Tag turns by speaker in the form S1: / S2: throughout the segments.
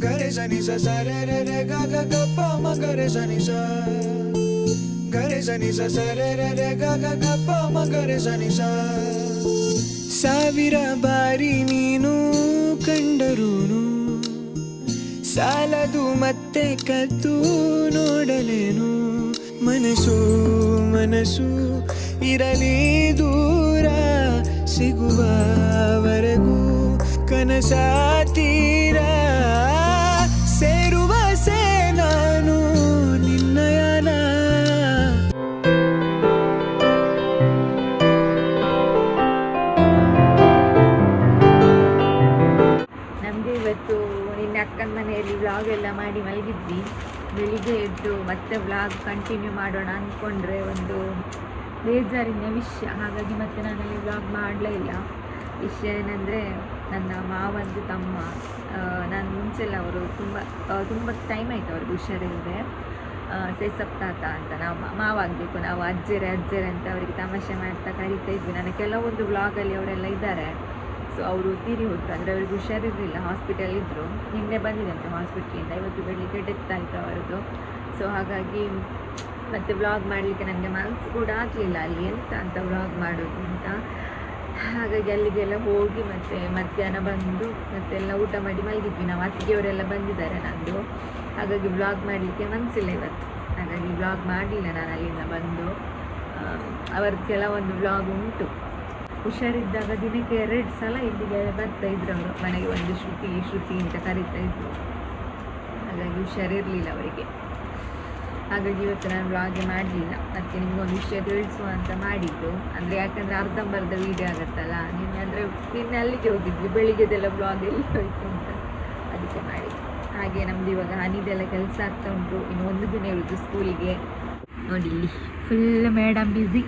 S1: ಗರೆ ಸನಿ ಸ ರೆ ರೆ ಗ ಗ ಗ ಪ ಮ ಗರೆ ಸನಿ ಸ ಗರೆ ಸನಿ ಸ ರೆ ರೆ ರೆ ಗ ಗ ಗ ಪ ಮ ಗರೆ ಸನಿ ಸ ಸಾವಿರ ಬಾರಿ ನೀನು ಕಂಡರೂನು. ಸಾಲದು ಮತ್ತೆ ಕದ್ದು ನೋಡಲೇನು. ಮನಸ್ಸು ಮನಸ್ಸು ಇರಲಿ ದೂರ ಸಿಗುವವರೆಗೂ ಕನಸ
S2: ಬೆಳಿಗ್ಗೆ ಎದ್ದು ಮತ್ತೆ ವ್ಲಾಗ್ ಕಂಟಿನ್ಯೂ ಮಾಡೋಣ ಅಂದ್ಕೊಂಡ್ರೆ ಒಂದು ಬೇಜಾರಿನ ವಿಷಯ. ಹಾಗಾಗಿ ಮತ್ತೆ ನಾನಲ್ಲಿ ವ್ಲಾಗ್ ಮಾಡಲೇ ಇಲ್ಲ. ವಿಷಯ ಏನಂದರೆ, ನನ್ನ ಮಾವಂದು ತಮ್ಮ ನಾನು ಮುಂಚೆಲ್ಲ ಅವರು ತುಂಬ ತುಂಬ ಟೈಮ್ ಆಯಿತು ಅವ್ರಿಗೆ ಹುಷಾರಿಲ್ಲದೆ ಸೇಸಪ್ ತಾತ ಅಂತ ನಾವು ಮಾವ ಆಗಬೇಕು, ನಾವು ಅಜ್ಜರೆ ಅಜ್ಜರೆ ಅಂತ ಅವರಿಗೆ ತಮಾಷೆ ಮಾಡ್ತಾ ಕರಿತಾ ಇದ್ವಿ. ನನ್ನ ಕೆಲವೊಂದು ವ್ಲಾಗಲ್ಲಿ ಅವರೆಲ್ಲ ಇದ್ದಾರೆ. ಅವರು ತೀರಿ ಹೋದ್ರು. ಅಂದರೆ ಅವ್ರಿಗೆ ಹುಷಾರಿರಲಿಲ್ಲ. ಹಾಸ್ಪಿಟಲ್ ಇದ್ದರು ನಿನ್ನೆ ಬಂದಿದ್ದಂತೆ ಹಾಸ್ಪಿಟ್ಲಿಂದ ಇವತ್ತು ಬೆಳಿಗ್ಗೆ ಡೆತ್ ಆಯಿತು ಅವರದ್ದು. ಸೊ ಹಾಗಾಗಿ ಮತ್ತು ವ್ಲಾಗ್ ಮಾಡಲಿಕ್ಕೆ ನನಗೆ ಮನಸ್ಸು ಕೂಡ ಆಗಲಿಲ್ಲ. ಅಲ್ಲಿ ಎಂತ ಅಂತ ವ್ಲಾಗ್ ಮಾಡೋದು ಅಂತ. ಹಾಗಾಗಿ ಅಲ್ಲಿಗೆಲ್ಲ ಹೋಗಿ ಮತ್ತೆ ಮಧ್ಯಾಹ್ನ ಬಂದು ಮತ್ತೆಲ್ಲ ಊಟ ಮಾಡಿ ಮಲಗಿದ್ವಿ. ನಾವು ಅತ್ತಿಗೆಯವರೆಲ್ಲ ಬಂದಿದ್ದಾರೆ ನಂದು. ಹಾಗಾಗಿ ವ್ಲಾಗ್ ಮಾಡಲಿಕ್ಕೆ ಮನಸ್ಸಿಲ್ಲ ಇವತ್ತು. ಹಾಗಾಗಿ ವ್ಲಾಗ್ ಮಾಡಲಿಲ್ಲ ನಾನು ಅಲ್ಲಿಂದ ಬಂದು. ಅವ್ರದ್ದು ಕೆಲವೊಂದು ವ್ಲಾಗ್ ಉಂಟು. ಹುಷಾರಿದ್ದಾಗ ದಿನಕ್ಕೆ ಎರಡು ಸಲ ಇಲ್ಲಿಗೆ ಬರ್ತಾ ಇದ್ರು ಅವರು. ಮನೆಗೆ ಒಂದು ಶ್ರುತಿ ಶ್ರುತಿ ಅಂತ ಕರೀತಾ ಇದ್ರು. ಹಾಗಾಗಿ ಹುಷಾರಿರಲಿಲ್ಲ ಅವರಿಗೆ. ಹಾಗಾಗಿ ಇವತ್ತು ನಾನು ವ್ಲಾಗ್ ಮಾಡಲಿಲ್ಲ. ಅದಕ್ಕೆ ನಿಮ್ಗೊಂದು ವಿಷಯ ತಿಳಿಸುವ ಅಂತ ಮಾಡಿದ್ದು. ಅಂದರೆ ಯಾಕಂದರೆ ಅರ್ಧಂಬರ್ಧ ವೀಡಿಯೋ ಆಗುತ್ತಲ್ಲ. ನಿನ್ನೆ ಅಂದರೆ ನಿನ್ನೆ ಅಲ್ಲಿಗೆ ಹೋಗಿದ್ವಿ. ಬೆಳಿಗ್ಗೆದೆಲ್ಲ ವ್ಲಾಗ್ ಎಲ್ಲಿ ಹೋಯ್ತು ಅಂತ ಅದಕ್ಕೆ ಮಾಡಿ ಹಾಗೆ ನಮ್ದು ಇವಾಗ ಹನಿದೆಲ್ಲ ಕೆಲಸ ಆಗ್ತಾ ಉಂಟು. ಇನ್ನು ಒಂದು ದಿನ ಇರುವುದು ಸ್ಕೂಲಿಗೆ ನೋಡಿ ಫುಲ್ ಮೇಡಮ್ ಬ್ಯುಸಿ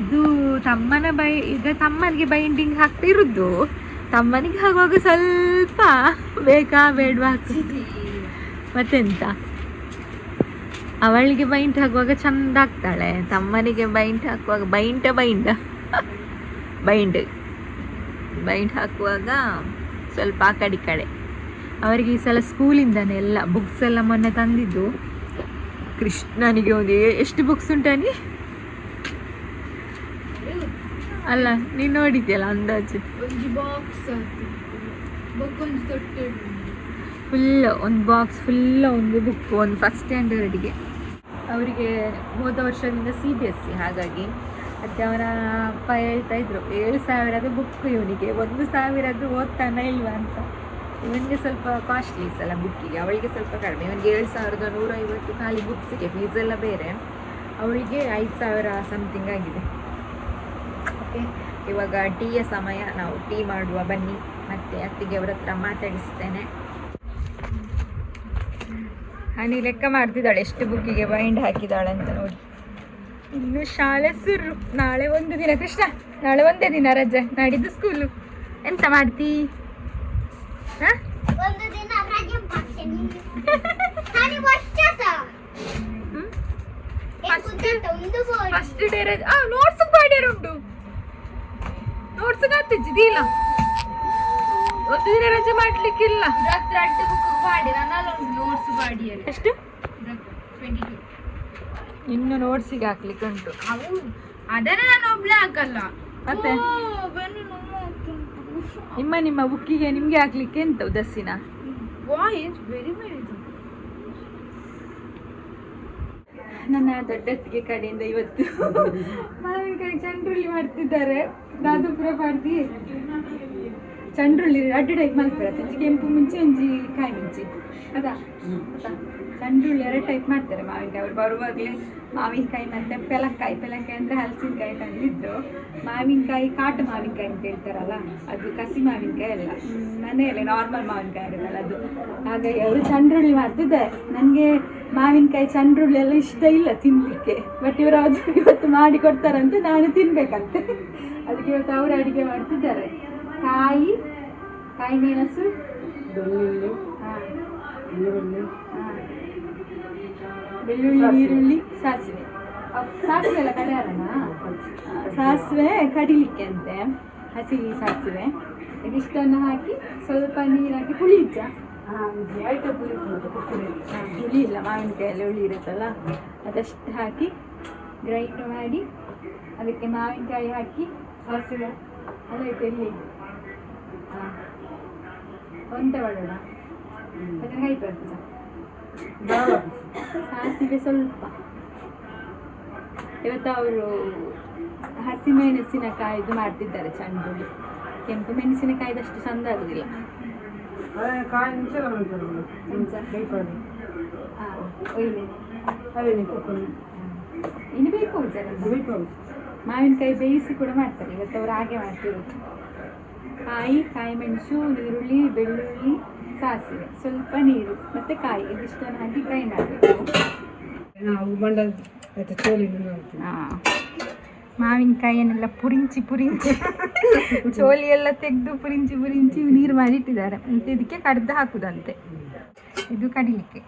S2: ಅದು ತಮ್ಮನ ಬೈ, ಈಗ ತಮ್ಮನಿಗೆ ಬೈಂಡಿಂಗ್ ಹಾಕ್ತಿರುದು ತಮ್ಮನಿಗೆ ಹಾಗುವಾಗ ಸ್ವಲ್ಪ ಬೇಕಾ ಬೇಡವಾ ಮತ್ತೆಂತ? ಅವಳಿಗೆ ಬೈಂಟ್ ಹಾಕುವಾಗ ಚಂದ ಆಗ್ತಾಳೆ. ತಮ್ಮನಿಗೆ ಬೈಂಟ್ ಹಾಕುವಾಗ ಬೈಂಟ ಬೈಂಡ ಬೈಂಡ್ ಬೈಂಡ್ ಹಾಕುವಾಗ ಸ್ವಲ್ಪ ಆ ಕಡೆ ಕಡೆ. ಅವರಿಗೆ ಈ ಸಲ ಸ್ಕೂಲಿಂದನೇ ಎಲ್ಲ ಬುಕ್ಸ್ ಎಲ್ಲ ಮೊನ್ನೆ ತಂದಿದ್ದು. ಕೃಷ್ಣನಿಗೆ ಒಂದು ಎಷ್ಟು ಬುಕ್ಸ್ ಉಂಟಾನಿ ಅಲ್ಲ ನೀನು ನೋಡಿದ್ಯಲ್ಲ ಅಂದಾಜು? ಫುಲ್ ಒಂದು ಬಾಕ್ಸ್ ಫುಲ್ ಒಂದು ಬುಕ್ ಒಂದು ಫಸ್ಟ್ ಸ್ಟ್ಯಾಂಡರ್ಡಿಗೆ ಅವರಿಗೆ ಹೋದ ವರ್ಷದಿಂದ ಸಿ ಬಿ ಎಸ್ ಸಿ ಹಾಗಾಗಿ ಮತ್ತು ಅವರ ಅಪ್ಪ ಹೇಳ್ತಾ ಇದ್ರು ಏಳು ಸಾವಿರದ ಬುಕ್ ಇವನಿಗೆ ಒಂದು ಸಾವಿರದ್ದು ಓದ್ತಾನ ಇಲ್ವಾ ಅಂತ. ಇವನಿಗೆ ಸ್ವಲ್ಪ ಕಾಸ್ಟ್ಲಿ ಸಲ ಬುಕ್ಕಿಗೆ ಅವಳಿಗೆ ಸ್ವಲ್ಪ ಕಡಿಮೆ. ಇವನಿಗೆ ಏಳು ಸಾವಿರದ ನೂರೈವತ್ತು ಖಾಲಿ ಬುಕ್ಸಿಗೆ ಫೀಸ್ ಎಲ್ಲ ಬೇರೆ. ಅವಳಿಗೆ ಐದು ಸಾವಿರ ಸಮಥಿಂಗ್ ಆಗಿದೆ. ಓಕೆ ಇವಾಗ ಟೀಯ ಸಮಯ. ನಾವು ಟೀ ಮಾಡುವ. ಬನ್ನಿ. ಮತ್ತೆ ಅತ್ತಿಗೆ ಅವ್ರ ಹತ್ರ ಮಾತಾಡಿಸ್ತೇನೆ. ಹನಿ ಲೆಕ್ಕ ಮಾಡ್ತಿದ್ದಾಳೆ. ಎಷ್ಟು ಬುಕ್ಕಿಗೆ ಬೈಂಡ್ ಹಾಕಿದ್ದಾಳೆ ಅಂತ ನೋಡಿ. ಇನ್ನು ಶಾಲೆ ಸುರು. ನಾಳೆ ಒಂದು ದಿನ. ಕೃಷ್ಣ ನಾಳೆ ಒಂದೇ ದಿನ ರಜೆ. ನಾಡಿದ್ದು ಸ್ಕೂಲು ಎಂತ ಮಾಡ್ತಿ? ಹಾ? ಫಸ್ಟ್ ಡೇ ರಜೆ ಆ ನೋಟ್ಸ್ ಉಂಟು ನೋಟ್ಸ್ ಹತ್ತಿದ್ದಿಲ್ಲ ಒಂದು ದಿನ ರಜೆ ಮಾಡ್ಲಿಕ್ಕಿಲ್ಲ.
S3: ರಾತ್ರಿ ಅಡ್ಡ ಬುಕ್ ಮಾಡಿ ನನ್ನಲ್ಲಿ ಉಂಟು ನೋಟ್ಸ್ ಮಾಡಿ
S2: ಎಷ್ಟು? ಇನ್ನು ನೋಟ್ಸಿಗೆ ಹಾಕ್ಲಿಕ್ಕೆ ಉಂಟು.
S3: ಅವು ಅದನ್ನ ನಾನು ಒಬ್ಳೆ ಹಾಕಲ್ಲ.
S2: ಮತ್ತೆ?
S3: ನಮ್ಮ.
S2: ನಿಮ್ಮ ಬುಕ್ಕಿಗೆ ನಿಮ್ಗೆ ಹಾಕ್ಲಿಕ್ಕೆ ಎಂತ ಉದಸ್ಸಿನ
S3: ವಾಯ್ಸ್ ವೆರಿ ವೆರಿ
S2: ನನ್ನ ದೊಡ್ಡತ್ತಿಗೆ ಕಡೆಯಿಂದ ಇವತ್ತು. ಮಾವಿನಕಾಯಿ ಚಂಡ್ರುಳ್ಳಿ ಮಾಡ್ತಿದ್ದಾರೆ. ದಾದುಪುರ ಪಾಡ್ದಿ ಚಂಡ್ರುಳ್ಳಿ ಅಡ್ಡಡೈ ಟೈಪ್ ಒಂಜಿ ಕೆಂಪು ಮುಂಚೆ ಒಂಜಿ ಕಾಯಿ ಮುಂಚೆ. ಅದಾ? ಗೊತ್ತಾ? ಎರಡು ಟೈಪ್ ಮಾಡ್ತಾರೆ ಮಾವಿನಕಾಯಿ. ಅವ್ರು ಬರುವಾಗಲೇ ಮಾವಿನಕಾಯಿ ಮತ್ತು ಪೆಲಕ್ಕಾಯಿ. ಪೆಲಕ್ಕಾಯಿ ಅಂದರೆ ಹಲಸಿನಕಾಯಿ ತಂದಿದ್ರು. ಮಾವಿನಕಾಯಿ ಕಾಟು ಮಾವಿನಕಾಯಿ ಅಂತ ಹೇಳ್ತಾರಲ್ಲ ಅದು ಕಸಿ ಮಾವಿನಕಾಯಿ ಅಲ್ಲ. ಮನೆಯಲ್ಲಿ ನಾರ್ಮಲ್ ಮಾವಿನಕಾಯಿ ಇರುತ್ತಲ್ಲ ಅದು. ಹಾಗಾಗಿ ಅವರು ಚಂಡ್ರುಳ್ಳಿ ಮಾಡ್ತಿದ್ದಾರೆ. ನನಗೆ ಮಾವಿನಕಾಯಿ ಚಂಡ್ರುಳ್ಳಿ ಎಲ್ಲ ಇಷ್ಟ ಇಲ್ಲ ತಿನ್ನಲಿಕ್ಕೆ ಬಟ್ ಇವರು ಅದು ಇವತ್ತು ಮಾಡಿ ಕೊಡ್ತಾರಂತೆ ನಾನು ತಿನ್ಬೇಕಂತೆ. ಅದಕ್ಕೆ ಇವತ್ತು ಅವರು ಅಡುಗೆ ಮಾಡ್ತಿದ್ದಾರೆ. ಕಾಯಿ ಕಾಯಿ ಮೆಣಸು ಬೆಳ್ಳುಳ್ಳಿ ಹಾಂ. ಹಾಂ ಬೆಳ್ಳುಳ್ಳಿ ಈರುಳ್ಳಿ ಸಾಸಿವೆ ಸಾಸಿವೆ ಎಲ್ಲ ಕಡೆಯಾರಣ ಸಾಸಿವೆ ಕಡಿಲಿಕ್ಕೆ ಅಂತೆ. ಹಸಿ ಸಾಸಿವೆ.
S3: ಇದಿಷ್ಟನ್ನು ಹಾಕಿ ಸ್ವಲ್ಪ ನೀರಾಕಿ ಹಾಕಿ ಹುಳಿ ಇಲ್ಲ ಮಾವಿನಕಾಯಲ್ಲಿ ಹುಳಿ ಇರುತ್ತಲ್ಲ ಅದಷ್ಟು ಹಾಕಿ ಗ್ರೈಂಡ್ ಮಾಡಿ ಅದಕ್ಕೆ ಮಾವಿನಕಾಯಿ ಹಾಕಿ ಸಾಸಿವೆ. ಅಲ್ಲ ಎಲ್ಲಿ? ಹಾಂ ಒಂದೇ ಮಾಡೋಣ ಅದನ್ನು ಕೈ ಬರ್ತದ ಸಾಸಿವೆ ಸ್ವಲ್ಪ ಇವತ್ತು ಅವರು ಹಸಿಮೆಣಸಿನಕಾಯಿದು ಮಾಡ್ತಿದ್ದಾರೆ ಚಂಡುಳ್ಳಿ ಕೆಂಪು ಮೆಣಸಿನಕಾಯಿದಷ್ಟು ಚಂದ ಆಗುದಿಲ್ಲ. ಇನ್ನು ಬೇಕು? ಮಾವಿನಕಾಯಿ ಬೇಯಿಸಿ ಕೂಡ ಮಾಡ್ತಾರೆ. ಇವತ್ತು ಅವ್ರು ಹಾಗೆ ಮಾಡ್ತಿರೋದು. ಕಾಯಿ ಕಾಯಿ ಮೆಣಸು ಈರುಳ್ಳಿ ಬೆಳ್ಳುಳ್ಳಿ. ಸಾಸಿವೆ. ಸ್ವಲ್ಪ ನೀರು ಮತ್ತೆ ಕಾಯಿ ಇದಿಷ್ಟನ್ನು ಹಾಕಿ ಫ್ರೈ ಮಾಡಬೇಕು.
S4: ನಾವು
S3: ಮಾವಿನಕಾಯಿಯನ್ನೆಲ್ಲ ಪುರಿಂಚಿ ಪುರಿಂಚಿ. ಚೋಲಿ ಎಲ್ಲ ತೆಗೆದು ಪುರಿಂಚಿ ಪುರಿಂಚಿ ನೀರು ಮಾಡಿ ಇಟ್ಟಿದ್ದಾರೆ ಮತ್ತೆ ಇದಕ್ಕೆ ಕಡ್ದು ಹಾಕುದಂತೆ. ಇದು ಕಡಿಲಿಕ್ಕೆ.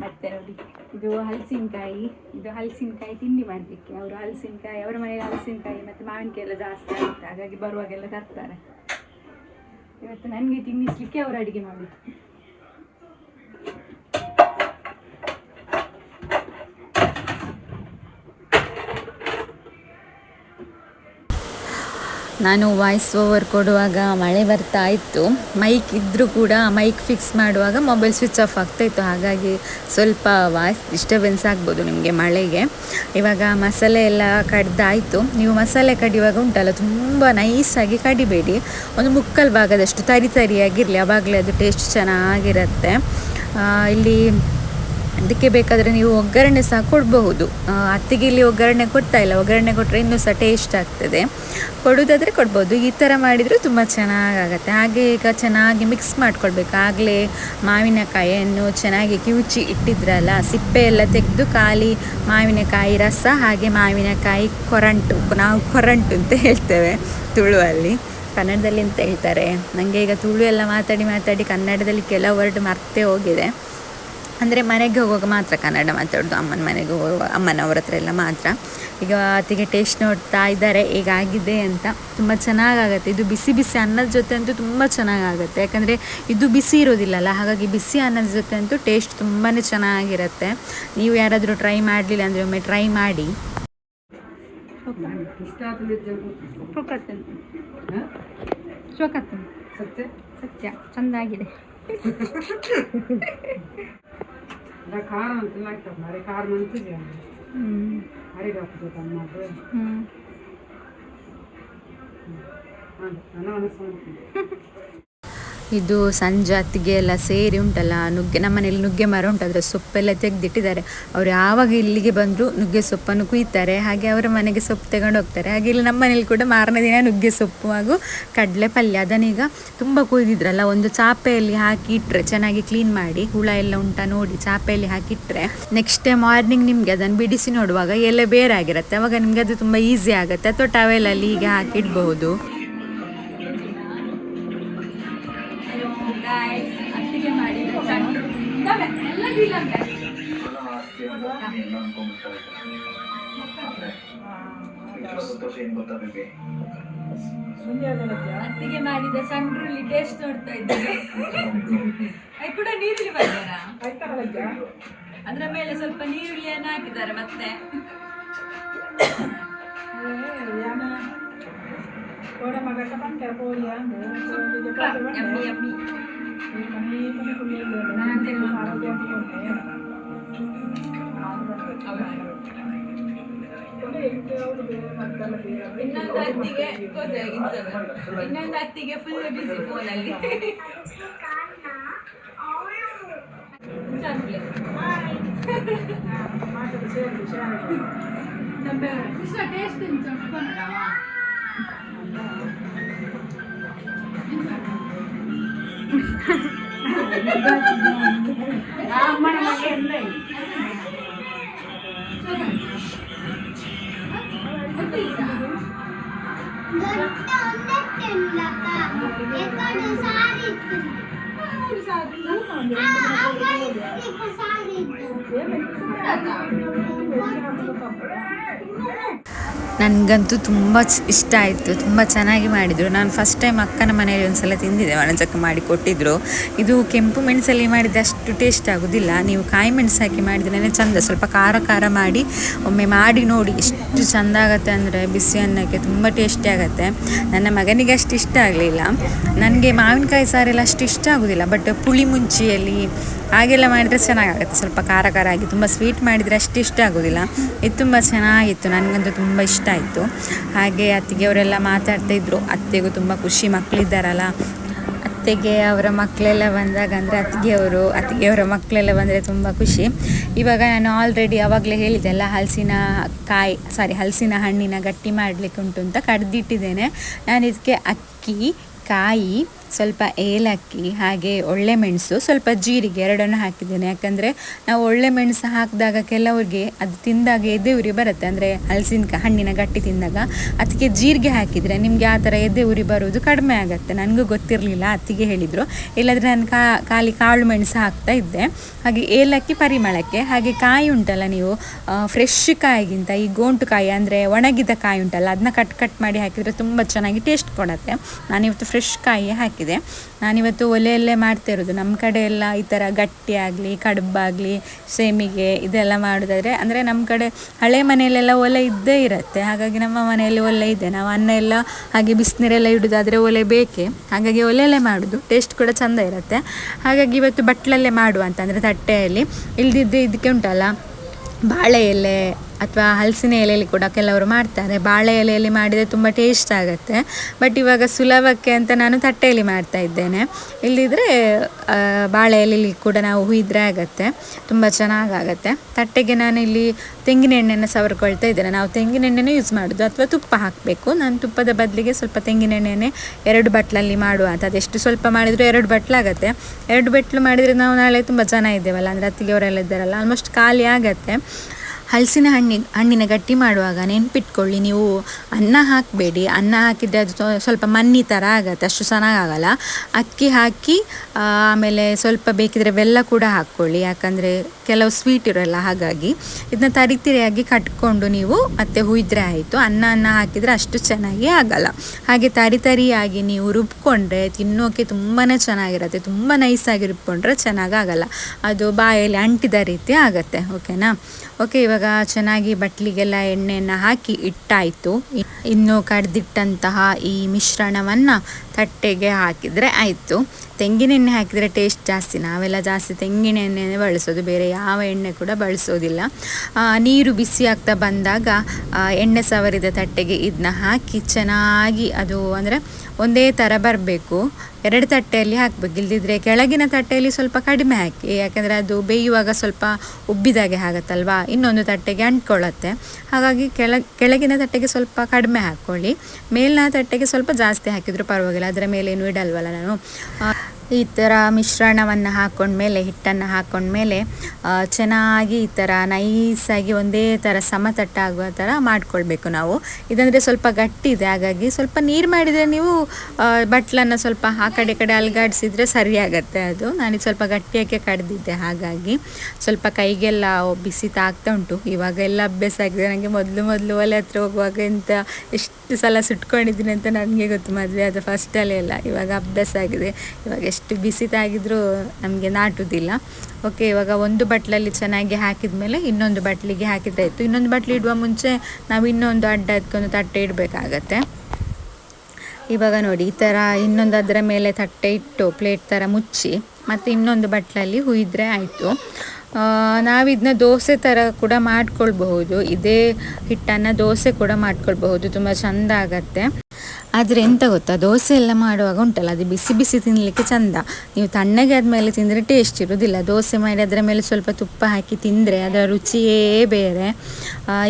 S3: ಮತ್ತೆ ನೋಡಿ ಇದು ಹಲಸಿನಕಾಯಿ. ಇದು ಹಲಸಿನಕಾಯಿ ತಿಂಡಿ ಮಾಡಲಿಕ್ಕೆ. ಅವರು ಹಲಸಿನಕಾಯಿ ಅವರ ಮನೆಯಲ್ಲಿ ಹಲಸಿನಕಾಯಿ ಮತ್ತು ಮಾವಿನಕಾಯಿ ಎಲ್ಲ ಜಾಸ್ತಿ ಆಗುತ್ತೆ. ಹಾಗಾಗಿ ಬರುವಾಗೆಲ್ಲ ತರ್ತಾರೆ. ಇವತ್ತು ನನಗೆ ತಿನ್ನಿಸ್ಲಿಕ್ಕೆ ಅವರು ಅಡುಗೆ ಮಾಡಿದ್ದು
S2: ನಾನು ವಾಯ್ಸ್ ಓವರ್ ಕೊಡುವಾಗ ಮಳೆ ಬರ್ತಾ ಇತ್ತು. ಮೈಕ್ ಇದ್ದರೂ ಕೂಡ ಮೈಕ್ ಫಿಕ್ಸ್ ಮಾಡುವಾಗ ಮೊಬೈಲ್ ಸ್ವಿಚ್ ಆಫ್ ಆಗ್ತಾ ಇತ್ತು. ಹಾಗಾಗಿ ಸ್ವಲ್ಪ ವಾಯ್ಸ್ ಡಿಸ್ಟರ್ಬೆನ್ಸ್ ಆಗ್ಬೋದು ನಿಮಗೆ ಮಳೆಗೆ. ಇವಾಗ ಮಸಾಲೆ ಎಲ್ಲ ಕಡ್ದಾಯಿತು. ನೀವು ಮಸಾಲೆ ಕಡಿಯುವಾಗ ಉಂಟಲ್ಲ, ತುಂಬ ನೈಸಾಗಿ ಕಡಿಬೇಡಿ. ಒಂದು ಮುಕ್ಕಲ್ ಭಾಗದಷ್ಟು ತರಿ ತರಿಯಾಗಿರಲಿ ಆವಾಗಲೇ ಅದು ಟೇಸ್ಟ್ ಚೆನ್ನಾಗಿರುತ್ತೆ. ಇಲ್ಲಿ ಅದಕ್ಕೆ ಬೇಕಾದರೆ ನೀವು ಒಗ್ಗರಣೆ ಸಹ ಕೊಡಬಹುದು. ಅತ್ತಿಗೆ ಇಲ್ಲಿ ಒಗ್ಗರಣೆ ಕೊಡ್ತಾ ಇಲ್ಲ. ಒಗ್ಗರಣೆ ಕೊಟ್ಟರೆ ಇನ್ನೂ ಸಹ ಟೇಸ್ಟ್ ಆಗ್ತದೆ. ಕೊಡೋದಾದರೆ ಕೊಡ್ಬೋದು. ಈ ಥರ ಮಾಡಿದರೆ ತುಂಬ ಚೆನ್ನಾಗಾಗತ್ತೆ. ಹಾಗೆ ಈಗ ಚೆನ್ನಾಗಿ ಮಿಕ್ಸ್ ಮಾಡ್ಕೊಳ್ಬೇಕು. ಆಗಲೇ ಮಾವಿನಕಾಯಿಯನ್ನು ಚೆನ್ನಾಗಿ ಕಿವುಚಿ ಇಟ್ಟಿದ್ರಲ್ಲ, ಸಿಪ್ಪೆ ಎಲ್ಲ ತೆಗೆದು ಖಾಲಿ ಮಾವಿನಕಾಯಿ ರಸ ಹಾಗೆ ಮಾವಿನಕಾಯಿ ಕೊರಂಟು, ನಾವು ಕೊರಂಟು ಅಂತ ಹೇಳ್ತೇವೆ ತುಳುವಲ್ಲಿ ಕನ್ನಡದಲ್ಲಿ ಅಂತ ಹೇಳ್ತಾರೆ? ನನಗೆ ಈಗ ತುಳು ಎಲ್ಲ ಮಾತಾಡಿ ಮಾತಾಡಿ ಕನ್ನಡದಲ್ಲಿ ಕೆಲವು ವರ್ಡ್ ಮರ್ತೇ ಹೋಗಿದೆ. ಅಂದರೆ ಮನೆಗೆ ಹೋಗುವಾಗ ಮಾತ್ರ ಕನ್ನಡ ಮಾತಾಡೋದು ಅಮ್ಮನ ಮನೆಗೆ ಹೋಗುವಾಗ ಅಮ್ಮನವ್ರ ಹತ್ರ ಎಲ್ಲ ಮಾತ್ರ. ಈಗ ಅತ್ತಿಗೆ ಟೇಸ್ಟ್ ನೋಡ್ತಾ ಇದ್ದಾರೆ ಈಗ ಆಗಿದೆ ಅಂತ ತುಂಬ ಚೆನ್ನಾಗಾಗತ್ತೆ. ಇದು ಬಿಸಿ ಬಿಸಿ ಅನ್ನದ ಜೊತೆ ಅಂತೂ ತುಂಬ ಚೆನ್ನಾಗಾಗುತ್ತೆ. ಯಾಕಂದರೆ ಇದು ಬಿಸಿ ಇರೋದಿಲ್ಲಲ್ಲ ಹಾಗಾಗಿ ಬಿಸಿ ಅನ್ನದ ಜೊತೆ ಅಂತೂ ಟೇಸ್ಟ್ ತುಂಬಾ ಚೆನ್ನಾಗಿರುತ್ತೆ. ನೀವು ಯಾರಾದರೂ ಟ್ರೈ ಮಾಡಲಿಲ್ಲ ಅಂದರೆ ಒಮ್ಮೆ ಟ್ರೈ ಮಾಡಿ.
S4: ಸತ್ಯ?
S3: ಸತ್ಯ. ಚೆಂದಾಗಿದೆ.
S4: ಅದ ಖಾರ ಅಂತ ಆಗ್ತದೆ ಮರೆ ಖಾರ ಮಂತಿದೆ
S3: ಹ್ಞೂ
S4: ಅಡಿಗೆ ಹಾಕ್ತದೆ ಅಮ್ಮದು
S3: ಹ್ಞೂ
S4: ನನ್ನ ಮನಸ್ಸು ಮಾಡ್ತೀನಿ
S2: ಇದು ಸಂಜೆ ಹೊತ್ತಿಗೆ ಎಲ್ಲ ಸೇರಿ ಉಂಟಲ್ಲ, ನುಗ್ಗೆ ನಮ್ಮ ಮನೇಲಿ ನುಗ್ಗೆ ಮರ ಉಂಟು ಅದರ ಸೊಪ್ಪೆಲ್ಲ ತೆಗೆದಿಟ್ಟಿದ್ದಾರೆ. ಅವ್ರು ಯಾವಾಗ ಇಲ್ಲಿಗೆ ಬಂದರೂ ನುಗ್ಗೆ ಸೊಪ್ಪನ್ನು ಕುಯ್ತಾರೆ, ಹಾಗೆ ಅವರ ಮನೆಗೆ ಸೊಪ್ಪು ತಗೊಂಡು ಹೋಗ್ತಾರೆ. ಹಾಗೆ ಇಲ್ಲಿ ನಮ್ಮ ಮನೇಲಿ ಕೂಡ ಮಾರನೇ ದಿನ ನುಗ್ಗೆ ಸೊಪ್ಪು ಹಾಗೂ ಕಡಲೆ ಪಲ್ಯ. ಅದನ್ನೀಗ ತುಂಬ ಕುಯ್ದಿದ್ರಲ್ಲ, ಒಂದು ಚಾಪೆಯಲ್ಲಿ ಹಾಕಿ ಇಟ್ಟರೆ ಚೆನ್ನಾಗಿ ಕ್ಲೀನ್ ಮಾಡಿ, ಹುಳ ಎಲ್ಲ ಉಂಟಾ ನೋಡಿ ಚಾಪೆಯಲ್ಲಿ ಹಾಕಿಟ್ಟರೆ ನೆಕ್ಸ್ಟ್ ಡೇ ಮಾರ್ನಿಂಗ್ ನಿಮಗೆ ಅದನ್ನು ಬಿಡಿಸಿ ನೋಡುವಾಗ ಎಲೆ ಬೇರೆ ಆಗಿರುತ್ತೆ. ಅವಾಗ ನಿಮಗೆ ಅದು ತುಂಬ ಈಸಿ ಆಗುತ್ತೆ. ಅಥವಾ ಟವೆಲಲ್ಲಿ ಹೀಗೆ ಹಾಕಿಡಬಹುದು.
S3: ಅತ್ತಿಗೆ ಮಾಡಿದ ಸಂಡ್ರುಲ್ಲಿ ಟೇಸ್ಟ್ ನೋಡ್ತಾ ಇದ್ದೇನೆ ಅದು ಕೂಡ ನೀರುಳ್ಳಿ ಮಾಡಿದಾರ ಅದರ ಮೇಲೆ ಸ್ವಲ್ಪ ನೀರುಳ್ಳಿಯನ್ನು ಹಾಕಿದ್ದಾರೆ ಮತ್ತೆ. ಯಮ್ಮಿ. ಯಮ್ಮಿ ಇನ್ನೊಂದು ಅತ್ತಿಗೆ ಗೊತ್ತಾಗಿರ್ತದೆ ಇನ್ನೊಂದು ಅತ್ತಿಗೆ ಫುಲ್ ಬಿಸಿ ಫೋನಲ್ಲಿ ಟೇಸ್ಟ್
S5: ದೊಡ್ಡ ಒಂದೆಟ್ಟೆಲ್ಲಕ ಎಕಡು ಸಾರಿ ಇತ್ತು ಸಾರಿ ಇತ್ತು
S2: ನನಗಂತೂ ತುಂಬ ಇಷ್ಟ ಆಯಿತು, ತುಂಬ ಚೆನ್ನಾಗಿ ಮಾಡಿದರು. ನಾನು ಫಸ್ಟ್ ಟೈಮ್ ಅಕ್ಕನ ಮನೆಯಲ್ಲಿ ಒಂದು ಸಲ ತಿಂದಿದ್ದೆ ಒಣಚಕ್ಕ ಮಾಡಿ ಕೊಟ್ಟಿದ್ದರು ಇದು ಕೆಂಪು ಮೆಣಸಲ್ಲಿ ಮಾಡಿದರೆ ಅಷ್ಟು ಟೇಸ್ಟ್ ಆಗೋದಿಲ್ಲ. ನೀವು ಕಾಯಿ ಮೆಣಸು ಹಾಕಿ ಮಾಡಿದ್ರೇ ಚಂದ, ಸ್ವಲ್ಪ ಖಾರ ಖಾರ ಮಾಡಿ, ಒಮ್ಮೆ ಮಾಡಿ ನೋಡಿ, ಎಷ್ಟು ಚಂದ ಆಗುತ್ತೆ ಅಂದರೆ ಬಿಸಿ ಅನ್ನಕ್ಕೆ ತುಂಬ ಟೇಸ್ಟಿ ಆಗುತ್ತೆ. ನನ್ನ ಮಗನಿಗೆ ಅಷ್ಟು ಇಷ್ಟ ಆಗಲಿಲ್ಲ. ನನಗೆ ಮಾವಿನಕಾಯಿ ಸಾರೆಲ್ಲ ಅಷ್ಟು ಇಷ್ಟ ಆಗೋದಿಲ್ಲ ಬಟ್ ಪುಳಿ ಮುಂಚಿಯಲ್ಲಿ ಹಾಗೆಲ್ಲ ಮಾಡಿದರೆ ಚೆನ್ನಾಗಾಗುತ್ತೆ. ಸ್ವಲ್ಪ ಖಾರ ಖಾರ ಆಗಿ, ತುಂಬ ಸ್ವೀಟ್ ಮಾಡಿದರೆ ಅಷ್ಟು ಇಷ್ಟ ಆಗೋದಿಲ್ಲ. ಇದು ತುಂಬ ಚೆನ್ನಾಗಿತ್ತು, ನನಗಂತೂ ತುಂಬ ಇಷ್ಟ ಆಯಿತು ಹಾಗೆ ಅತ್ತಿಗೆ ಅವರೆಲ್ಲ ಮಾತಾಡ್ತಾ ಇದ್ರು. ಅತ್ತೆಗೂ ತುಂಬ ಖುಷಿ. ಮಕ್ಕಳಿದ್ದಾರಲ್ಲ ಅತ್ತೆಗೆ ಅವರ ಮಕ್ಕಳೆಲ್ಲ ಬಂದಾಗ ಅಂದರೆ ಅತ್ತಿಗೆಯವರು, ಅತ್ತಿಗೆಯವರ ಮಕ್ಕಳೆಲ್ಲ ಬಂದರೆ ತುಂಬ ಖುಷಿ. ಇವಾಗ ನಾನು ಆಲ್ರೆಡಿ ಆವಾಗಲೇ ಹೇಳಿದ್ದೆಲ್ಲ ಹಲಸಿನ ಕಾಯಿ ಸಾರಿ ಹಲಸಿನ ಹಣ್ಣಿನ ಗಟ್ಟಿ ಮಾಡಲಿಕ್ಕೆ ಉಂಟು ಅಂತ ಕಡ್ದಿಟ್ಟಿದ್ದೇನೆ. ನಾನು ಇದಕ್ಕೆ ಅಕ್ಕಿ, ಕಾಯಿ ಸ್ವಲ್ಪ ಏಲಕ್ಕಿ, ಹಾಗೆ ಒಳ್ಳೆ ಮೆಣಸು, ಸ್ವಲ್ಪ ಜೀರಿಗೆ ಎರಡನ್ನು ಹಾಕಿದ್ದೇನೆ. ಯಾಕಂದರೆ ನಾವು ಒಳ್ಳೆ ಮೆಣಸು ಹಾಕಿದಾಗ ಕೆಲವ್ರಿಗೆ ಅದು ತಿಂದಾಗ ಎದೆ ಉರಿ ಬರುತ್ತೆ. ಅಂದರೆ ಹಲಸಿನಕಾಯಿ, ಹಣ್ಣಿನ ಗಟ್ಟಿ ತಿಂದಾಗ ಅದಕ್ಕೆ ಜೀರಿಗೆ ಹಾಕಿದರೆ ನಿಮಗೆ ಆ ಥರ ಎದೆ ಉರಿ ಬರೋದು ಕಡಿಮೆ ಆಗುತ್ತೆ. ನನಗೂ ಗೊತ್ತಿರಲಿಲ್ಲ ಅತ್ತಿಗೆ ಹೇಳಿದರು. ಇಲ್ಲಾದರೆ ನಾನು ಕಾ, ಖಾಲಿ ಕಾಳು ಮೆಣಸು ಹಾಕ್ತಾ ಇದ್ದೆ. ಹಾಗೆ ಏಲಕ್ಕಿ ಪರಿಮಳಕ್ಕೆ, ಹಾಗೆ ಕಾಯಿ ಉಂಟಲ್ಲ ನೀವು ಫ್ರೆಶ್ ಕಾಯಿಗಿಂತ ಈ ಗೋಂಟು ಕಾಯಿ, ಅಂದರೆ ಒಣಗಿದ ಕಾಯಿ ಉಂಟಲ್ಲ, ಅದನ್ನ ಕಟ್ ಕಟ್ ಮಾಡಿ ಹಾಕಿದರೆ ತುಂಬ ಚೆನ್ನಾಗಿ ಟೇಸ್ಟ್ ಕೊಡುತ್ತೆ. ನಾನಿವತ್ತು ಫ್ರೆಶ್ ಕಾಯಿ ಹಾಕಿದೆ. ನಾನಿವತ್ತು ಒಲೆಯಲ್ಲೇ ಮಾಡ್ತಾ ಇರೋದು. ನಮ್ಮ ಕಡೆ ಎಲ್ಲ ಈ ಥರ ಗಟ್ಟಿ ಆಗಲಿ, ಕಡುಬಾಗಲಿ, ಸೇಮಿಗೆ ಇದೆಲ್ಲ ಮಾಡೋದಾದರೆ, ಅಂದರೆ ನಮ್ಮ ಕಡೆ ಹಳೆ ಮನೆಯಲ್ಲೆಲ್ಲ ಒಲೆ ಇದ್ದೇ ಇರುತ್ತೆ. ಹಾಗಾಗಿ ನಮ್ಮ ಮನೆಯಲ್ಲಿ ಒಲೆ ಇದೆ. ನಾವು ಅನ್ನ ಎಲ್ಲ ಹಾಗೆ ಬಿಸಿನೀರೆಲ್ಲ ಇಡೋದಾದರೆ ಒಲೆ ಬೇಕೇ. ಹಾಗಾಗಿ ಒಲೆಯಲ್ಲೇ ಮಾಡೋದು. ಟೇಸ್ಟ್ ಕೂಡ ಚೆಂದ ಇರುತ್ತೆ. ಹಾಗಾಗಿ ಇವತ್ತು ಬಟ್ಲಲ್ಲೇ ಮಾಡುವ ಅಂತಂದರೆ ತಟ್ಟೆಯಲ್ಲಿ. ಇಲ್ದಿದ್ದು ಇದಕ್ಕೆ ಉಂಟಲ್ಲ ಬಾಳೆ ಎಲೆ ಅಥವಾ ಹಲಸಿನ ಎಲೆಯಲ್ಲಿ ಕೂಡ ಕೆಲವರು ಮಾಡ್ತಾರೆ. ಬಾಳೆ ಎಲೆಯಲ್ಲಿ ಮಾಡಿದರೆ ತುಂಬ ಟೇಸ್ಟ್ ಆಗುತ್ತೆ. ಬಟ್ ಇವಾಗ ಸುಲಭಕ್ಕೆ ಅಂತ ನಾನು ತಟ್ಟೆಯಲ್ಲಿ ಮಾಡ್ತಾ ಇದ್ದೇನೆ. ಇಲ್ಲದಿದ್ದರೆ ಬಾಳೆ ಎಲೆಯಲ್ಲಿ ಕೂಡ ನಾವು ಹುಯ್ದ್ರೆ ಆಗುತ್ತೆ. ತುಂಬ ಚೆನ್ನಾಗಾಗತ್ತೆ. ತಟ್ಟೆಗೆ ನಾನು ಇಲ್ಲಿ ತೆಂಗಿನ ಎಣ್ಣೆನ ಸವರ್ಕೊಳ್ತಾ ಇದ್ದೇನೆ. ನಾವು ತೆಂಗಿನ ಎಣ್ಣೆನೇ ಯೂಸ್ ಮಾಡೋದು. ಅಥವಾ ತುಪ್ಪ ಹಾಕಬೇಕು. ನಾನು ತುಪ್ಪದ ಬದಲಿಗೆ ಸ್ವಲ್ಪ ತೆಂಗಿನ ಎಣ್ಣೆನೇ ಎರಡು ಬಟ್ಲಲ್ಲಿ ಮಾಡುವ ಅಂತ. ಅದೆಷ್ಟು ಸ್ವಲ್ಪ ಮಾಡಿದರೂ ಎರಡು ಬಟ್ಲಾಗತ್ತೆ ಎರಡು ಬಟ್ಲು ಮಾಡಿದರೆ ನಾವು ನಾಳೆ ತುಂಬ ಜನ ಇದ್ದೇವಲ್ಲ. ಅಂದರೆ ಅತ್ತಿಗೆಯವರೆಲ್ಲ ಇದ್ದಾರಲ್ಲ. ಆಲ್ಮೋಸ್ಟ್ ಖಾಲಿ ಆಗತ್ತೆ. ಹಲಸಿನ ಹಣ್ಣಿ ಹಣ್ಣಿನ ಗಟ್ಟಿ ಮಾಡುವಾಗ ನೆನ್ಪಿಟ್ಕೊಳ್ಳಿ. ನೀವು ಅನ್ನ ಹಾಕಬೇಡಿ. ಅನ್ನ ಹಾಕಿದರೆ ಅದು ಸ್ವಲ್ಪ ಮಣ್ಣಿ ಥರ ಆಗುತ್ತೆ. ಅಷ್ಟು ಚೆನ್ನಾಗಾಗಲ್ಲ ಅಕ್ಕಿ ಹಾಕಿ ಆಮೇಲೆ ಸ್ವಲ್ಪ ಬೇಕಿದ್ರೆ ಬೆಲ್ಲ ಕೂಡ ಹಾಕ್ಕೊಳ್ಳಿ. ಯಾಕಂದರೆ ಕೆಲವು ಸ್ವೀಟ್ ಇರೋಲ್ಲ, ಹಾಗಾಗಿ ಇದನ್ನ ತರಿತಿರಿಯಾಗಿ ಕಟ್ಕೊಂಡು ನೀವು ಮತ್ತೆ ಹುಯ್ದ್ರೆ ಆಯಿತು. ಅನ್ನ ಅನ್ನ ಹಾಕಿದರೆ ಅಷ್ಟು ಚೆನ್ನಾಗಿ ಆಗಲ್ಲ. ಹಾಗೆ ತರಿ ತರಿಯಾಗಿ ನೀವು ರುಬ್ಕೊಂಡ್ರೆ ತಿನ್ನೋಕೆ ತುಂಬಾ ಚೆನ್ನಾಗಿರುತ್ತೆ. ತುಂಬ ನೈಸಾಗಿ ರುಬ್ಕೊಂಡ್ರೆ ಚೆನ್ನಾಗಾಗಲ್ಲ ಅದು ಬಾಯಲ್ಲಿ ಅಂಟಿದ ರೀತಿ ಆಗುತ್ತೆ ಓಕೆನಾ ಓಕೆ ಇವಾಗ ಚೆನ್ನಾಗಿ ಬಟ್ಲಿಗೆಲ್ಲ ಎಣ್ಣೆಯನ್ನು ಹಾಕಿ ಇಟ್ಟಾಯಿತು. ಇನ್ನು ಕಡ್ದಿಟ್ಟಂತಹ ಈ ಮಿಶ್ರಣವನ್ನು ತಟ್ಟೆಗೆ ಹಾಕಿದರೆ ಆಯಿತು. ತೆಂಗಿನ ಎಣ್ಣೆ ಹಾಕಿದರೆ ಟೇಸ್ಟ್ ಜಾಸ್ತಿ. ನಾವೆಲ್ಲ ಜಾಸ್ತಿ ತೆಂಗಿನ ಎಣ್ಣೆನೇ ಬಳಸೋದು. ಬೇರೆ ಯಾವ ಎಣ್ಣೆ ಕೂಡ ಬಳಸೋದಿಲ್ಲ. ನೀರು ಬಿಸಿ ಆಗ್ತಾ ಬಂದಾಗ ಎಣ್ಣೆ ಸವರಿದ ತಟ್ಟೆಗೆ ಇದನ್ನ ಹಾಕಿ ಚೆನ್ನಾಗಿ ಅದು ಅಂದರೆ ಒಂದೇ ಥರ ಬರಬೇಕು. ಎರಡು ತಟ್ಟೆಯಲ್ಲಿ ಹಾಕಬೇಕು. ಇಲ್ದಿದ್ರೆ ಕೆಳಗಿನ ತಟ್ಟೆಯಲ್ಲಿ ಸ್ವಲ್ಪ ಕಡಿಮೆ ಹಾಕಿ, ಯಾಕೆಂದರೆ ಅದು ಬೇಯುವಾಗ ಸ್ವಲ್ಪ ಉಬ್ಬಿದಾಗೆ ಆಗತ್ತಲ್ವಾ? ಇನ್ನೊಂದು ತಟ್ಟೆಗೆ ಅಂಟ್ಕೊಳ್ಳುತ್ತೆ. ಹಾಗಾಗಿ ಕೆಳ, ಕೆಳಗಿನ ತಟ್ಟೆಗೆ ಸ್ವಲ್ಪ ಕಡಿಮೆ ಹಾಕ್ಕೊಳ್ಳಿ. ಮೇಲಿನ ತಟ್ಟೆಗೆ ಸ್ವಲ್ಪ ಜಾಸ್ತಿ ಹಾಕಿದರೂ ಪರವಾಗಿಲ್ಲ. ಅದರ ಮೇಲೇನು ಇಡಲ್ವಲ್ಲ ನಾನು. ಈ ಥರ ಮಿಶ್ರಣವನ್ನು ಹಾಕ್ಕೊಂಡ್ಮೇಲೆ ಹಿಟ್ಟನ್ನು ಹಾಕ್ಕೊಂಡ್ಮೇಲೆ ಚೆನ್ನಾಗಿ ಈ ಥರ ನೈಸಾಗಿ ಒಂದೇ ಥರ ಸಮತಟ್ಟಾಗುವ ಥರ ಮಾಡಿಕೊಳ್ಬೇಕು ನಾವು. ಇದಂದರೆ ಸ್ವಲ್ಪ ಗಟ್ಟಿ ಇದೆ ಹಾಗಾಗಿ ಸ್ವಲ್ಪ ನೀರು ಮಾಡಿದರೆ ನೀವು ಬಟ್ಲನ್ನು ಸ್ವಲ್ಪ ಆ ಕಡೆ ಕಡೆ ಅಲ್ಗಾಡಿಸಿದರೆ ಸರಿಯಾಗತ್ತೆ ಅದು. ನಾನು ಸ್ವಲ್ಪ ಗಟ್ಟಿಯಾಗಿ ಕಡ್ದಿದ್ದೆ, ಹಾಗಾಗಿ ಸ್ವಲ್ಪ ಕೈಗೆಲ್ಲ ಬಿಸಿ ತಾಗ್ತಾ ಉಂಟು. ಇವಾಗ ಎಲ್ಲ ಅಭ್ಯಾಸ ಆಗಿದೆ. ನನಗೆ ಮೊದಲು ಮೊದಲು ಒಲೆ ಹತ್ರ ಹೋಗುವಾಗ ಎಂತ ಎಷ್ಟು ಸಲ ಸುಟ್ಕೊಂಡಿದ್ದೀನಿ ಅಂತ ನನಗೆ ಗೊತ್ತು. ಮದುವೆ ಅದು ಫಸ್ಟಲ್ಲೇ ಅಲ್ಲ ಇವಾಗ ಅಭ್ಯಾಸ ಆಗಿದೆ. ಇವಾಗ ಎಷ್ಟು ಬಿಸಿ ತಾಗಿದ್ರೂ ನಮಗೆ ನಾಟುವುದಿಲ್ಲ ಓಕೆ ಇವಾಗ ಒಂದು ಬಟ್ಲಲ್ಲಿ ಚೆನ್ನಾಗಿ ಹಾಕಿದ ಮೇಲೆ ಇನ್ನೊಂದು ಬಟ್ಲಿಗೆ ಹಾಕಿದ್ದಾಯಿತು ಇನ್ನೊಂದು ಬಟ್ಲಿ ಇಡುವ ಮುಂಚೆ ನಾವು ಇನ್ನೊಂದು ಅಡ್ಡ ಅದಕ್ಕೊಂದು ತಟ್ಟೆ ಇಡಬೇಕಾಗತ್ತೆ. ಇವಾಗ ನೋಡಿ, ಈ ಥರ ಇನ್ನೊಂದು ಅದರ ಮೇಲೆ ತಟ್ಟೆ ಇಟ್ಟು ಪ್ಲೇಟ್ ಥರ ಮುಚ್ಚಿ ಮತ್ತು ಇನ್ನೊಂದು ಬಟ್ಲಲ್ಲಿ ಹುಯ್ದ್ರೆ ಆಯಿತು. ನಾವಿದನ್ನ ದೋಸೆ ಥರ ಕೂಡ ಮಾಡ್ಕೊಳ್ಬಹುದು. ಇದೇ ಹಿಟ್ಟನ್ನು ದೋಸೆ ಕೂಡ ಮಾಡ್ಕೊಳ್ಬಹುದು. ತುಂಬ ಚೆಂದ ಆಗತ್ತೆ. ಆದರೆ ಎಂತ ಗೊತ್ತಾ? ದೋಸೆ ಎಲ್ಲ ಮಾಡುವಾಗ ಉಂಟಲ್ಲ, ಅದು ಬಿಸಿ ಬಿಸಿ ತಿನ್ನಲಿಕ್ಕೆ ಚಂದ. ನೀವು ತಣ್ಣಗೆ ಆದಮೇಲೆ ತಿಂದರೆ ಟೇಸ್ಟ್ ಇರೋದಿಲ್ಲ. ದೋಸೆ ಮಾಡಿ ಅದರ ಮೇಲೆ ಸ್ವಲ್ಪ ತುಪ್ಪ ಹಾಕಿ ತಿಂದರೆ ಅದರ ರುಚಿಯೇ ಬೇರೆ.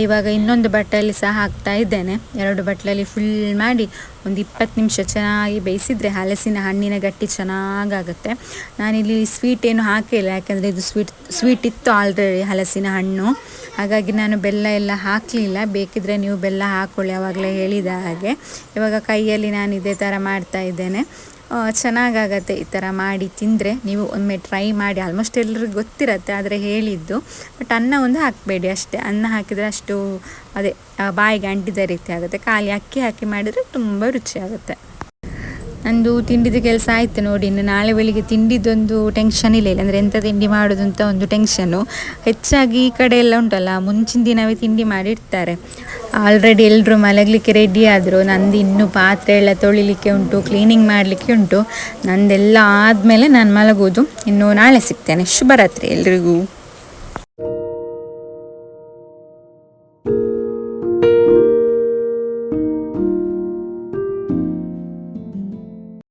S2: ಇವಾಗ ಇನ್ನೊಂದು ಬಟ್ಟಲಲ್ಲಿ ಸಹ ಹಾಕ್ತಾ ಇದ್ದೇನೆ. ಎರಡು ಬಟ್ಟಲಲ್ಲಿ ಫುಲ್ ಮಾಡಿ ಒಂದು ಇಪ್ಪತ್ತು ನಿಮಿಷ ಚೆನ್ನಾಗಿ ಬೇಯಿಸಿದರೆ ಹಲಸಿನ ಹಣ್ಣಿನ ಗಟ್ಟಿ ಚೆನ್ನಾಗಾಗುತ್ತೆ. ನಾನಿಲ್ಲಿ ಸ್ವೀಟ್ ಏನು ಹಾಕಿಲ್ಲ, ಯಾಕೆಂದರೆ ಇದು ಸ್ವೀಟ್ ಸ್ವೀಟ್ ಇತ್ತು ಆಲ್ರೆಡಿ ಹಲಸಿನ ಹಣ್ಣು. ಹಾಗಾಗಿ ನಾನು ಬೆಲ್ಲ ಎಲ್ಲ ಹಾಕಲಿಲ್ಲ. ಬೇಕಿದ್ರೆ ನೀವು ಬೆಲ್ಲ ಹಾಕ್ಕೊಳ್ಳಿ ಆವಾಗಲೇ ಹೇಳಿದ ಹಾಗೆ. ಇವಾಗ ಕೈಯಲ್ಲಿ ನಾನು ಇದೇ ಥರ ಮಾಡ್ತಾ ಇದ್ದೇನೆ. ಚೆನ್ನಾಗಾಗತ್ತೆ ಈ ಥರ ಮಾಡಿ ತಿಂದರೆ. ನೀವು ಒಮ್ಮೆ ಟ್ರೈ ಮಾಡಿ. ಆಲ್ಮೋಸ್ಟ್ ಎಲ್ರಿಗೂ ಗೊತ್ತಿರತ್ತೆ, ಆದರೆ ಹೇಳಿದ್ದು. ಬಟ್ ಅನ್ನ ಒಂದು ಹಾಕಬೇಡಿ ಅಷ್ಟೇ. ಅನ್ನ ಹಾಕಿದರೆ ಅಷ್ಟು, ಅದೇ ಬಾಯಿಗೆ ಅಂಟಿದ ರೀತಿ ಆಗುತ್ತೆ. ಖಾಲಿ ಅಕ್ಕಿ ಹಾಕಿ ಮಾಡಿದರೆ ತುಂಬ ರುಚಿ ಆಗುತ್ತೆ ನಂದು ತಿಂಡಿದ ಕೆಲಸ ಆಯಿತು ನೋಡಿ, ಇನ್ನು ನಾಳೆ ಬೆಳಿಗ್ಗೆ ತಿಂಡಿದೊಂದು ಟೆನ್ಷನ್ ಇಲ್ಲ ಇಲ್ಲ ಅಂದರೆ ಎಂಥ ತಿಂಡಿ ಮಾಡೋದು ಅಂತ ಒಂದು ಟೆನ್ಷನ್ನು ಹೆಚ್ಚಾಗಿ ಈ ಕಡೆ ಎಲ್ಲ ಉಂಟಲ್ಲ, ಮುಂಚಿನ ದಿನವೇ ತಿಂಡಿ ಮಾಡಿರ್ತಾರೆ. ಆಲ್ರೆಡಿ ಎಲ್ಲರೂ ಮಲಗಲಿಕ್ಕೆ ರೆಡಿ ಆದರು, ನಂದು ಇನ್ನೂ ಪಾತ್ರೆ ಎಲ್ಲ ತೊಳಿಲಿಕ್ಕೆ ಉಂಟು ಕ್ಲೀನಿಂಗ್ ಮಾಡಲಿಕ್ಕೆ ಉಂಟು. ನಂದೆಲ್ಲ ಆದಮೇಲೆ ನಾನು ಮಲಗೋದು, ಇನ್ನು ನಾಳೆ ಸಿಗ್ತೇನೆ. ಶುಭರಾತ್ರಿ ಎಲ್ರಿಗೂ.